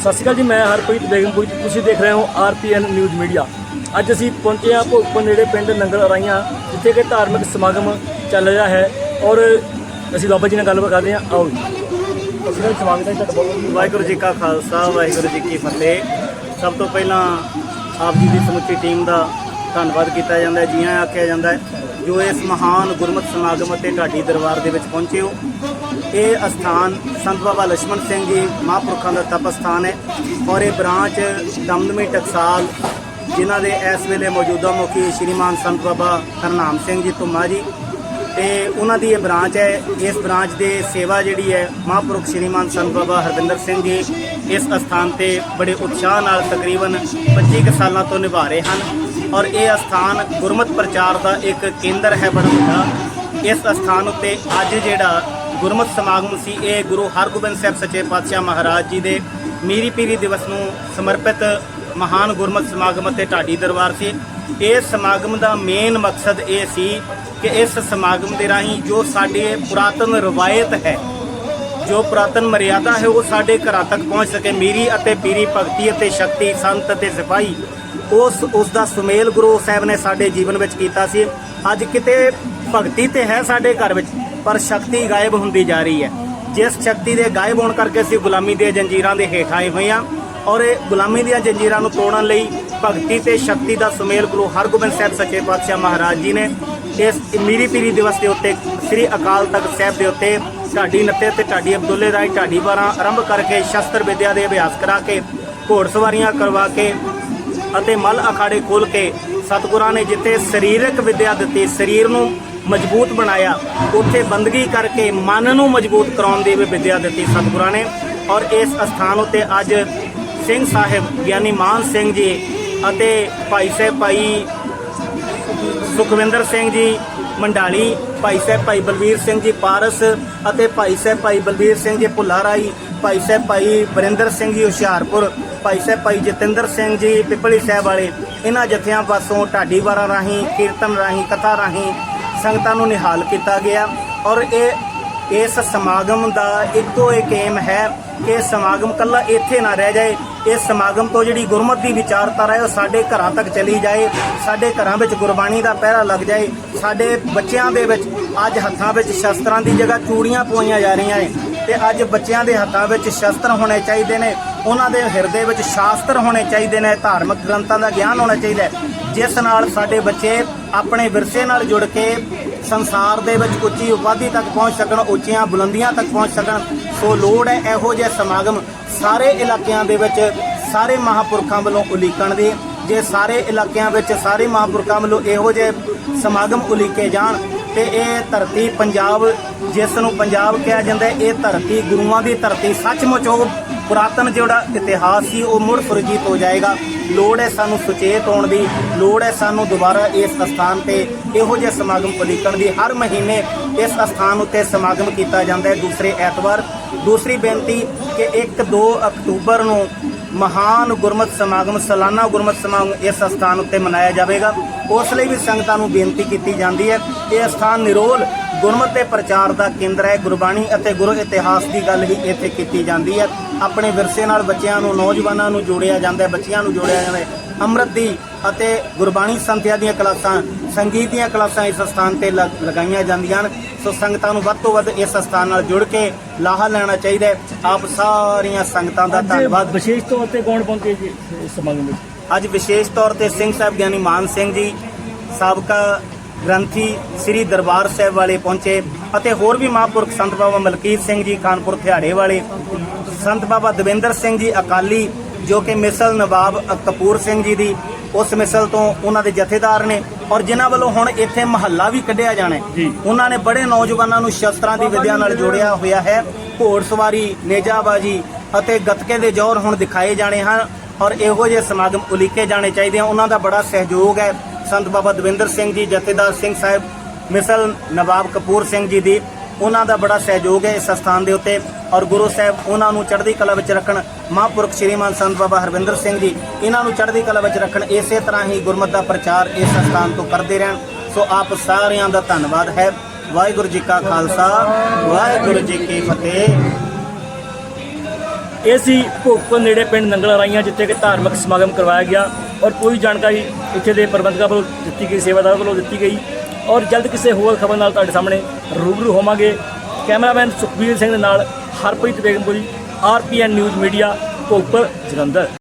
ਸਤਿ ਸ਼੍ਰੀ ਅਕਾਲ ਜੀ, ਮੈਂ ਹਰਪ੍ਰੀਤ ਬੇਗਮਪੁਰ ਤੁਸੀਂ ਦੇਖ ਰਹੇ ਹੋ ਆਰਪੀਐਨ ਨਿਊਜ਼ ਮੀਡੀਆ। ਅੱਜ ਅਸੀਂ ਪਹੁੰਚੇ ਹਾਂ ਭੋਗਪੁਰ ਨੇੜੇ ਪਿੰਡ ਨੰਗਲ ਅਰਾਈਆਂ, ਜਿੱਥੇ ਕਿ ਧਾਰਮਿਕ ਸਮਾਗਮ ਚੱਲ ਰਿਹਾ ਹੈ। ਔਰ ਅਸੀਂ ਬਾਬਾ ਜੀ ਨਾਲ ਗੱਲਬਾਤ ਕਰਦੇ ਹਾਂ। ਆਓ ਜੀ। ਸਤਿ ਸਵਾਗਤ ਹੈ ਤੁਹਾਡਾ ਬਹੁਤ ਵਾਹਿਗੁਰੂ ਜੀ ਕਾ ਖਾਲਸਾ, ਵਾਹਿਗੁਰੂ ਜੀ ਕੀ ਫਤਿਹ। ਸਭ ਤੋਂ ਪਹਿਲਾਂ ਆਪ ਜੀ ਦੀ ਸਮੁੱਚੀ ਟੀਮ ਦਾ ਧੰਨਵਾਦ ਕੀਤਾ ਜਾਂਦਾ ਹੈ ਜੀ ਆਖਿਆ ਜਾਂਦਾ ਹੈ, ਜੋ ਇਸ ਮਹਾਨ ਗੁਰਮਤਿ ਸਮਾਗਮ ਅਤੇ ਢਾਡੀ ਦਰਬਾਰ ਦੇ ਵਿੱਚ ਪਹੁੰਚੇ ਹੋ। ਇਹ ਅਸਥਾਨ ਸੰਤ ਬਾਬਾ ਲక్ష్మణ ਸਿੰਘ ਜੀ ਮਹਾਂਪੁਰਖਾਂ ਦਾ ਤਪ ਸਥਾਨ ਹੈ ਔਰ ਇਹ ਬ੍ਰਾਂਚ ਦਮਦਮੀ ਟਕਸਾਲ, ਜਿਨ੍ਹਾਂ ਦੇ ਇਸ ਵੇਲੇ ਮੌਜੂਦਾ ਮੁਖੀ ਸ਼੍ਰੀਮਾਨ ਸੰਤ ਬਾਬਾ ਹਰਨਾਮ ਸਿੰਘ ਜੀ ਤੁਮਾ ਜੀ। ਤੇ ਉਹਨਾਂ ਦੀ ਇਹ ਬ੍ਰਾਂਚ ਹੈ, ਇਸ ਬ੍ਰਾਂਚ ਦੇ ਸੇਵਾ ਜਿਹੜੀ ਹੈ ਮਹਾਂਪੁਰਖ ਸ਼੍ਰੀਮਾਨ ਸੰਤ ਬਾਬਾ ਹਰਵਿੰਦਰ ਸਿੰਘ ਜੀ ਇਸ ਅਸਥਾਨ ਤੇ ਬੜੇ ਉਤਸ਼ਾਹ ਨਾਲ ਤਕਰੀਬਨ 25 ਸਾਲਾਂ ਤੋਂ ਨਿਭਾ ਰਹੇ ਹਨ। ਔਰ ਇਹ ਅਸਥਾਨ ਗੁਰਮਤ ਪ੍ਰਚਾਰ ਦਾ ਇੱਕ ਕੇਂਦਰ ਹੈ ਬੜਾ ਵੱਡਾ। ਇਸ ਅਸਥਾਨ ਉੱਤੇ ਅੱਜ ਜਿਹੜਾ ਗੁਰਮਤ ਸਮਾਗਮ ਸੀ, ਇਹ ਗੁਰੂ ਹਰਗੋਬਿੰਦ ਸਾਹਿਬ ਸੱਚੇ ਪਾਤਸ਼ਾਹ ਮਹਾਰਾਜ ਜੀ ਦੇ ਮੀਰੀ ਪੀਰੀ ਦਿਵਸ ਨੂੰ ਸਮਰਪਿਤ ਮਹਾਨ ਗੁਰਮਤਿ ਸਮਾਗਮ ਅਤੇ ਢਾਡੀ ਦਰਬਾਰ ਸੀ। ਇਸ ਸਮਾਗਮ ਦਾ ਮੇਨ ਮਕਸਦ ਇਹ ਸੀ ਕਿ ਇਸ ਸਮਾਗਮ ਦੇ ਰਾਹੀਂ ਜੋ ਸਾਡੇ ਪੁਰਾਤਨ ਰਵਾਇਤ ਹੈ, ਜੋ ਪੁਰਾਤਨ ਮਰਿਆਦਾ ਹੈ, ਉਹ ਸਾਡੇ ਘਰਾਂ ਤੱਕ ਪਹੁੰਚ ਸਕੇ। ਮੀਰੀ ਅਤੇ ਪੀਰੀ ਭਗਤੀ ਅਤੇ ਸ਼ਕਤੀ, ਸੰਤ ਅਤੇ ਸਿਪਾਹੀ, ਉਸ ਉਸ ਦਾ ਸੁਮੇਲ ਗੁਰੂ ਸਾਹਿਬ ਨੇ ਸਾਡੇ ਜੀਵਨ ਵਿੱਚ ਕੀਤਾ ਸੀ। ਅੱਜ ਕਿਤੇ ਭਗਤੀ ਤੇ ਹੈ ਸਾਡੇ ਘਰ ਵਿੱਚ? ਪਰ ਸ਼ਕਤੀ ਗਾਇਬ ਹੁੰਦੀ ਜਾ ਰਹੀ ਹੈ। ਜਿਸ ਸ਼ਕਤੀ ਦੇ ਗਾਇਬ ਹੋਣ ਕਰਕੇ ਅਸੀਂ ਗੁਲਾਮੀ ਦੀਆਂ ਜੰਜੀਰਾਂ ਦੇ ਹੇਠ ਆਏ ਹੋਏ ਹਾਂ ਔਰ ਇਹ ਗੁਲਾਮੀ ਦੀਆਂ ਜੰਜੀਰਾਂ ਨੂੰ ਤੋੜਨ ਲਈ ਭਗਤੀ ਤੇ ਸ਼ਕਤੀ ਦਾ ਸੁਮੇਲ ਗੁਰੂ ਹਰਗੋਬਿੰਦ ਸਾਹਿਬ ਸੱਚੇ ਪਾਤਸ਼ਾਹ ਮਹਾਰਾਜ ਜੀ ਨੇ ਇਸ ਮੀਰੀ ਪੀਰੀ ਦਿਵਸ ਦੇ ਉੱਤੇ, ਸ੍ਰੀ ਅਕਾਲ ਤਖਤ ਸਾਹਿਬ ਦੇ ਉੱਤੇ ਢਾਡੀ ਨੱਤੇ ਤੇ ਢਾਡੀ ਅਬਦੁੱਲੇ ਰਾਏ ਢਾਡੀ ਬਾਰਾਂ ਆਰੰਭ ਕਰਕੇ ਸ਼ਸਤਰ ਵਿਦਿਆ ਦੇ ਅਭਿਆਸ ਕਰਾ ਕੇ ਘੋੜਸਵਾਰੀਆਂ ਕਰਵਾ ਕੇ ਅਤੇ ਮਲ ਅਖਾੜੇ ਖੋਲ ਕੇ ਸਤਿਗੁਰਾਂ ਨੇ ਜਿੱਥੇ ਸਰੀਰਕ ਵਿਦਿਆ ਦਿੱਤੀ, ਸਰੀਰ ਨੂੰ ਮਜ਼ਬੂਤ ਬਣਾਇਆ। ਉੱਥੇ ਬੰਦਗੀ ਕਰਕੇ ਮਨ ਨੂੰ ਮਜ਼ਬੂਤ ਕਰਾਉਣ ਦੀ ਵੀ ਵਿਦਿਆ ਦਿੱਤੀ ਸਤਿਗੁਰਾਂ ਨੇ। ਔਰ ਇਸ ਅਸਥਾਨ ਉੱਤੇ ਅੱਜ ਸਿੰਘ ਸਾਹਿਬ ਗਿਆਨੀ ਮਾਨ ਸਿੰਘ ਜੀ ਅਤੇ ਭਾਈ ਸਾਹਿਬ ਭਾਈ ਸੁਖਵਿੰਦਰ ਸਿੰਘ ਜੀ ਮੰਡਾਲੀ, ਭਾਈ ਸਾਹਿਬ ਭਾਈ ਬਲਵੀਰ ਸਿੰਘ ਜੀ ਪਾਰਸ ਅਤੇ ਭਾਈ ਸਾਹਿਬ ਭਾਈ ਬਲਵੀਰ ਸਿੰਘ ਜੀ ਭੁੱਲਾਰਾਈ, ਭਾਈ ਸਾਹਿਬ ਭਾਈ ਬਰਿੰਦਰ ਸਿੰਘ ਜੀ ਹੁਸ਼ਿਆਰਪੁਰ, ਭਾਈ ਸਾਹਿਬ ਭਾਈ ਜਤਿੰਦਰ ਸਿੰਘ ਜੀ ਪਿੱਪਲੀ ਸਾਹਿਬ ਵਾਲੇ। ਇਹਨਾਂ ਜਥਿਆਂ ਪਾਸੋਂ ਢਾਡੀਵਾਰਾਂ ਰਾਹੀਂ, ਕੀਰਤਨ ਰਾਹੀਂ, ਕਥਾ ਰਾਹੀਂ ਸੰਗਤਾਂ ਨੂੰ ਨਿਹਾਲ ਕੀਤਾ ਗਿਆ ਔਰ ਇਹ ਇਸ ਸਮਾਗਮ ਦਾ ਇੱਕੋ ਇੱਕ ਏਮ ਹੈ ਕਿ ਸਮਾਗਮ ਕੱਲਾ ਇੱਥੇ ਨਾ ਰਹਿ ਜਾਏ। ਇਸ ਸਮਾਗਮ ਤੋਂ ਜਿਹੜੀ ਗੁਰਮਤ ਦੀ ਵਿਚਾਰਧਾਰਾ ਹੈ ਉਹ ਸਾਡੇ ਘਰਾਂ ਤੱਕ ਚਲੀ ਜਾਏ। ਸਾਡੇ ਘਰਾਂ ਵਿੱਚ ਗੁਰਬਾਣੀ ਦਾ ਪਹਿਰਾ ਲੱਗ ਜਾਏ। ਸਾਡੇ ਬੱਚਿਆਂ ਦੇ ਵਿੱਚ ਅੱਜ ਹੱਥਾਂ ਵਿੱਚ ਸ਼ਸਤਰਾਂ ਦੀ ਜਗ੍ਹਾ ਚੂੜੀਆਂ ਪਵਾਈਆਂ ਜਾ ਰਹੀਆਂ ਨੇ। ਤੇ ਅੱਜ ਬੱਚਿਆਂ ਦੇ ਹੱਥਾਂ ਵਿੱਚ ਸ਼ਸਤਰ ਹੋਣੇ ਚਾਹੀਦੇ ਨੇ। ਉਹਨਾਂ ਦੇ ਹਿਰਦੇ ਵਿੱਚ ਸ਼ਾਸਤਰ ਹੋਣੇ ਚਾਹੀਦੇ ਨੇ। ਧਾਰਮਿਕ ਗ੍ਰੰਥਾਂ ਦਾ ਗਿਆਨ ਹੋਣਾ ਚਾਹੀਦਾ ਜਿਸ ਨਾਲ ਸਾਡੇ ਬੱਚੇ ਆਪਣੇ ਵਿਰਸੇ ਨਾਲ ਜੁੜ ਕੇ ਸੰਸਾਰ ਦੇ ਵਿੱਚ ਉੱਚੀ ਉਪਾਧੀ ਤੱਕ ਪਹੁੰਚ ਸਕਣ, ਉੱਚੀਆਂ ਬੁਲੰਦੀਆਂ ਤੱਕ ਪਹੁੰਚ ਸਕਣ, ਸੋ ਲੋੜ ਹੈ ਇਹੋ ਜਿਹੇ ਸਮਾਗਮ ਸਾਰੇ ਇਲਾਕਿਆਂ ਦੇ ਵਿੱਚ, ਸਾਰੇ ਮਹਾਪੁਰਖਾਂ ਵੱਲੋਂ ਉਲੀਕਣ ਦੀ। ਜੇ ਸਾਰੇ ਇਲਾਕਿਆਂ ਵਿੱਚ ਸਾਰੇ ਮਹਾਪੁਰਖਾਂ ਵੱਲੋਂ ਇਹੋ ਜਿਹੇ ਸਮਾਗਮ ਉਲੀਕੇ ਜਾਣ ਤੇ ਇਹ ਧਰਤੀ ਪੰਜਾਬ, ਜਿਸ ਨੂੰ ਪੰਜਾਬ ਕਿਹਾ ਜਾਂਦਾ ਇਹ ਧਰਤੀ ਗੁਰੂਆਂ ਦੀ ਧਰਤੀ, ਸੱਚਮੁੱਚ ਉਹ ਪੁਰਾਤਨ ਜਿਹੜਾ ਇਤਿਹਾਸ ਸੀ, ਉਹ ਮੁੜ ਸੁਰਜੀਤ ਹੋ ਜਾਏਗਾ। ਲੋੜ ਹੈ ਸਾਨੂੰ ਸੁਚੇਤ ਹੋਣ ਦੀ, ਲੋੜ ਹੈ ਸਾਨੂੰ ਦੁਬਾਰਾ ਇਸ ਸਥਾਨ ਤੇ ਇਹੋ ਜਿਹੇ ਸਮਾਗਮ ਉਲੀਕਣ ਦੀ। ਹਰ ਮਹੀਨੇ ਇਸ ਸਥਾਨ ਉੱਤੇ ਸਮਾਗਮ ਕੀਤਾ ਜਾਂਦਾ ਹੈ ਦੂਸਰੇ ਐਤਵਾਰ। ਦੂਸਰੀ ਬੇਨਤੀ ਕਿ 1-2 ਅਕਤੂਬਰ ਨੂੰ ਮਹਾਨ ਗੁਰਮਤਿ ਸਮਾਗਮ, ਸਾਲਾਨਾ ਗੁਰਮਤਿ ਸਮਾਗਮ ਇਸ ਸਥਾਨ ਉੱਤੇ ਮਨਾਇਆ ਜਾਵੇਗਾ। ਉਸ ਲਈ ਵੀ ਸੰਗਤਾਂ ਨੂੰ ਬੇਨਤੀ ਕੀਤੀ ਜਾਂਦੀ ਹੈ ਇਹ ਸਥਾਨ ਨਿਰੋਲ ਗੁਰਮਤਿ ਦੇ ਪ੍ਰਚਾਰ ਦਾ ਕੇਂਦਰ ਹੈ। ਗੁਰਬਾਣੀ ਅਤੇ ਗੁਰੂ ਇਤਿਹਾਸ ਦੀ ਗੱਲ ਹੀ ਇੱਥੇ ਕੀਤੀ ਜਾਂਦੀ ਹੈ। ਆਪਣੇ ਵਿਰਸੇ ਨਾਲ ਬੱਚਿਆਂ ਨੂੰ, ਨੌਜਵਾਨਾਂ ਨੂੰ ਜੋੜਿਆ ਜਾਂਦਾ ਹੈ, ਬੱਚਿਆਂ ਨੂੰ ਜੋੜਿਆ ਜਾਂਦਾ ਹੈ। ਅੰਮ੍ਰਿਤ ਦੀ ਅਤੇ ਗੁਰਬਾਣੀ ਸੰਥਿਆ ਦੀਆਂ ਕਲਾਸਾਂ ਸੰਗੀਤ ਦੀਆਂ ਕਲਾਸਾਂ ਇਸ ਸਥਾਨ ਤੇ ਲਗ- ਲਗਾਈਆਂ ਜਾਂਦੀਆਂ ਹਨ। ਸੋ ਸੰਗਤਾਂ ਨੂੰ ਵੱਧ ਤੋਂ ਵੱਧ ਇਸ ਸਥਾਨ ਨਾਲ ਜੁੜ ਕੇ ਲਾਹਾ ਲੈਣਾ ਚਾਹੀਦਾ ਹੈ। ਆਪ ਸਾਰੀਆਂ ਸੰਗਤਾਂ ਦਾ ਧੰਨਵਾਦ। ਵਿਸ਼ੇਸ਼ ਤੌਰ ਤੇ ਕੌਣ ਪਹੁੰਚੇ ਜੀ ਇਸ ਸਮਾਗਮ ਵਿੱਚ? ਅੱਜ ਵਿਸ਼ੇਸ਼ ਤੌਰ ਤੇ ਸਿੰਘ ਸਾਹਿਬ ਗਿਆਨੀ ਮਾਨ ਸਿੰਘ ਜੀ ਸਾਬਕਾ ਗ੍ਰੰਥੀ ਸ੍ਰੀ ਦਰਬਾਰ ਸਾਹਿਬ ਵਾਲੇ ਪਹੁੰਚੇ ਅਤੇ ਹੋਰ ਵੀ ਮਹਾਂਪੁਰਖ ਸੰਤ ਬਾਬਾ ਮਲਕੀਤ ਸਿੰਘ ਜੀ ਕਾਨਪੁਰ ਥਿਆੜੇ ਵਾਲੇ ਸੰਤ ਬਾਬਾ ਦਵਿੰਦਰ ਸਿੰਘ ਜੀ ਅਕਾਲੀ ਜੋ ਕਿ ਮਿਸਲ ਨਵਾਬ ਕਪੂਰ ਸਿੰਘ ਜੀ ਦੀ ਉਸ ਮਿਸਲ ਤੋਂ ਉਹਨਾਂ ਦੇ ਜਥੇਦਾਰ ਨੇ ਔਰ ਜਿਨ੍ਹਾਂ ਵੱਲੋਂ ਹੁਣ ਇੱਥੇ ਮਹੱਲਾ ਵੀ ਕੱਢਿਆ ਜਾਣਾ ਹੈ। ਉਹਨਾਂ ਨੇ ਬੜੇ ਨੌਜਵਾਨਾਂ ਨੂੰ ਸ਼ਸਤਰਾਂ ਦੀ ਵਿਦਿਆ ਨਾਲ ਜੋੜਿਆ ਹੋਇਆ ਹੈ। ਘੋੜਸਵਾਰੀ ਨੇਜਾਬਾਜੀ ਅਤੇ ਗੱਤਕੇ ਦੇ ਜੌਹਰ ਹੁਣ ਦਿਖਾਏ ਜਾਣੇ ਹਨ ਔਰ ਇਹੋ ਜਿਹੇ ਸਮਾਗਮ ਉਲੀਕੇ ਜਾਣੇ ਚਾਹੀਦੇ ਹਨ। ਉਹਨਾਂ ਦਾ ਬੜਾ ਸਹਿਯੋਗ ਹੈ। ਸੰਤ ਬਾਬਾ ਦਵਿੰਦਰ ਸਿੰਘ ਜੀ ਜਥੇਦਾਰ ਸਿੰਘ ਸਾਹਿਬ ਮਿਸਲ ਨਵਾਬ ਕਪੂਰ ਸਿੰਘ ਜੀ ਦੀ ਉਹਨਾਂ ਦਾ ਬੜਾ ਸਹਿਯੋਗ ਹੈ ਇਸ ਸਥਾਨ ਦੇ ਉੱਤੇ ਔਰ ਗੁਰੂ ਸਾਹਿਬ ਉਹਨਾਂ ਨੂੰ ਚੜ੍ਹਦੀ ਕਲਾ ਵਿੱਚ ਰੱਖਣ, ਮਹਾਂਪੁਰਖ ਸ਼੍ਰੀਮਾਨ ਸੰਤ ਬਾਬਾ ਹਰਵਿੰਦਰ ਸਿੰਘ ਜੀ, ਇਹਨਾਂ ਨੂੰ ਚੜ੍ਹਦੀ ਕਲਾ ਵਿੱਚ ਰੱਖਣ, ਇਸੇ ਤਰ੍ਹਾਂ ਹੀ ਗੁਰਮਤਿ ਦਾ ਪ੍ਰਚਾਰ ਇਸ ਸਥਾਨ ਤੋਂ ਕਰਦੇ ਰਹਿਣ। ਸੋ ਆਪ ਸਾਰਿਆਂ ਦਾ ਧੰਨਵਾਦ ਹੈ। ਵਾਹਿਗੁਰੂ ਜੀ ਕਾ ਖਾਲਸਾ, ਵਾਹਿਗੁਰੂ ਜੀ ਕੀ ਫਤਿਹ। ਇਹ ਸੀ ਭੋਗਪੁਰ ਨੇੜੇ ਪਿੰਡ ਨੰਗਲ ਰਾਈਆਂ, ਜਿੱਥੇ ਕਿ ਧਾਰਮਿਕ ਸਮਾਗਮ ਕਰਵਾਇਆ ਗਿਆ ਔਰ ਪੂਰੀ ਜਾਣਕਾਰੀ ਇੱਥੇ ਦੇ ਪ੍ਰਬੰਧਕਾਂ ਵੱਲੋਂ ਦਿੱਤੀ ਗਈ, ਸੇਵਾਦਾਰ ਵੱਲੋਂ ਦਿੱਤੀ ਗਈ। ਔਰ ਜਲਦ ਕਿਸੇ ਹੋਰ ਖਬਰ ਨਾਲ ਤੁਹਾਡੇ ਸਾਹਮਣੇ ਰੂਬਰੂ ਹੋਵਾਂਗੇ। ਕੈਮਰਾਮੈਨ ਸੁਖਬੀਰ ਸਿੰਘ ਦੇ ਨਾਲ Harpreet Begampuri RPN news media Bhogpur Jalandhar.